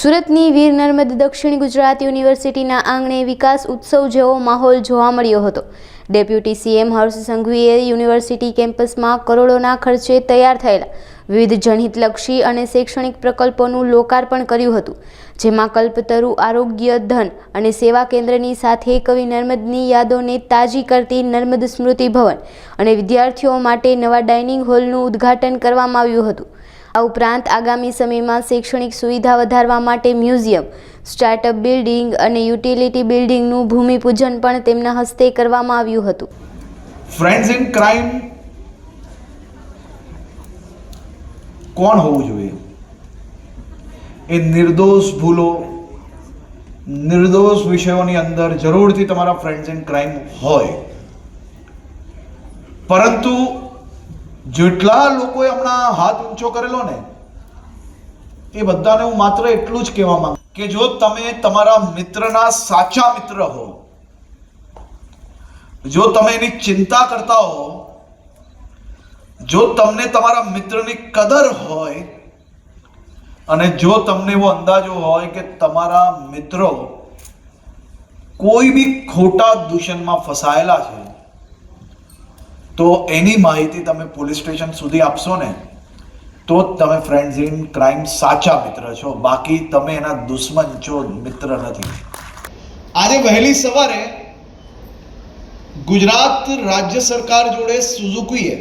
સુરતની વીર નર્મદ દક્ષિણ ગુજરાત યુનિવર્સિટીના આંગણે વિકાસ ઉત્સવ જેવો માહોલ જોવા મળ્યો હતો. ડેપ્યુટી સીએમ હર્ષ સંઘવીએ યુનિવર્સિટી કેમ્પસમાં કરોડોના ખર્ચે તૈયાર થયેલા વિવિધ જનહિતલક્ષી અને શૈક્ષણિક પ્રકલ્પોનું લોકાર્પણ કર્યું હતું, જેમાં કલ્પતરુ આરોગ્ય, ધન અને સેવા કેન્દ્રની સાથે કવિ નર્મદની યાદોને તાજી કરતી નર્મદ સ્મૃતિ ભવન અને વિદ્યાર્થીઓ માટે નવા ડાઇનિંગ હોલનું ઉદ્ઘાટન કરવામાં આવ્યું હતું. આ ઉપરાંત આગામી સમયમાં શૈક્ષણિક સુવિધા વધારવા માટે મ્યુઝિયમ, સ્ટાર્ટઅપ બિલ્ડિંગ અને યુટિલિટી બિલ્ડિંગનું ભૂમિપૂજન પણ તેમના હસ્તે કરવામાં આવ્યું હતું. ફ્રેન્ડ્સ ઇન ક્રાઇમ કોણ હોવું જોઈએ? એ નિર્દોષ ભૂલો, નિર્દોષ વિષયોની અંદર જરૂરથી તમારા ફ્રેન્ડ્સ ઇન ક્રાઇમ હોય. પરંતુ જેટલા લોકોએ હમણાં હાથ ઊંચો કરેલો ને, એ બધાને હું માત્ર એટલું જ કહેવા માંગુ કે જો તમે તમારા મિત્રના સાચા મિત્ર હો, જો તમે એની ચિંતા કરતા હો, જો તમને તમારા મિત્રની કદર હોય, અને જો તમને એવો અંદાજો હોય કે તમારા મિત્રો કોઈ બી ખોટા દૂષણમાં ફસાયેલા છે તો એની માહિતી તમે પોલીસ સ્ટેશન સુધી આપશો ને, તો તમે ફ્રેન્ડ્સ ઇન ક્રાઇમ સાચા મિત્ર છો. બાકી તમે એના દુશ્મન છો, મિત્ર નથી. આજે વહેલી સવારે ગુજરાત રાજ્ય સરકાર જોડે સુઝુકીએ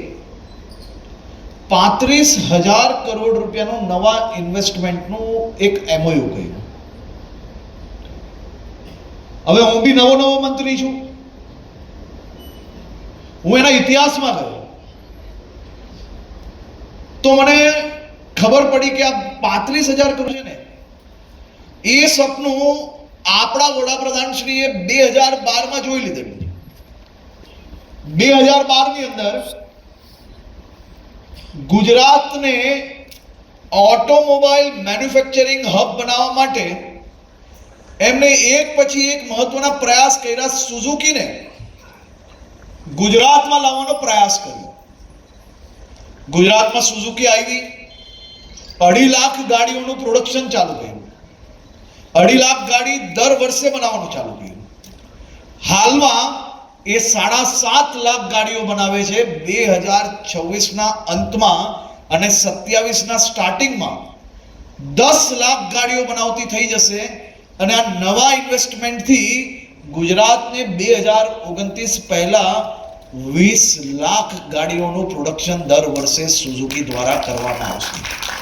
પાંત્રીસ હજાર કરોડ રૂપિયાનું નવા ઇન્વેસ્ટમેન્ટનું એક એમઓયુ કહ્યું હવે હું બી નવો નવો મંત્રી છું. હું એના ઇતિહાસમાં ગયો. તો મને ખબર પડી કે આ પાંત્રીસ હજાર કરોડ છે ને, એ સપનું આપણા વડાપ્રધાન શ્રીએ બે હજાર બારમાં જોઈ લીધેલું. બે હજાર બારની અંદર ગુજરાતને ઓટોમોબાઈલ મેન્યુફેક્ચરિંગ હબ બનાવવા માટે એમને એક પછી એક મહત્વના પ્રયાસ કર્યા સુઝુકીને. ગુજરાતમાં લાવવાનો પ્રયાસ કર્યો. ગુજરાતમાં સુઝુકી આવી. અઢી લાખ ગાડીઓનું પ્રોડક્શન ચાલુ કર્યું અઢી લાખ ગાડી દર વર્ષે બનાવવાનું ચાલુ કર્યું હાલમાં એ સાડા સાત લાખ ગાડીઓ બનાવે છે બે હજાર છવ્વીસના અંતમાં અને સત્યાવીસના સ્ટાર્ટિંગમાં દસ લાખ ગાડીઓ બનાવતી થઈ જશે અને આ નવા ઇન્વેસ્ટમેન્ટથી ગુજરાતને બે હજાર ઓગણત્રીસ પહેલા વીસ લાખ ગાડીઓનું પ્રોડક્શન દર વર્ષે સુઝુકી દ્વારા કરવામાં આવશે.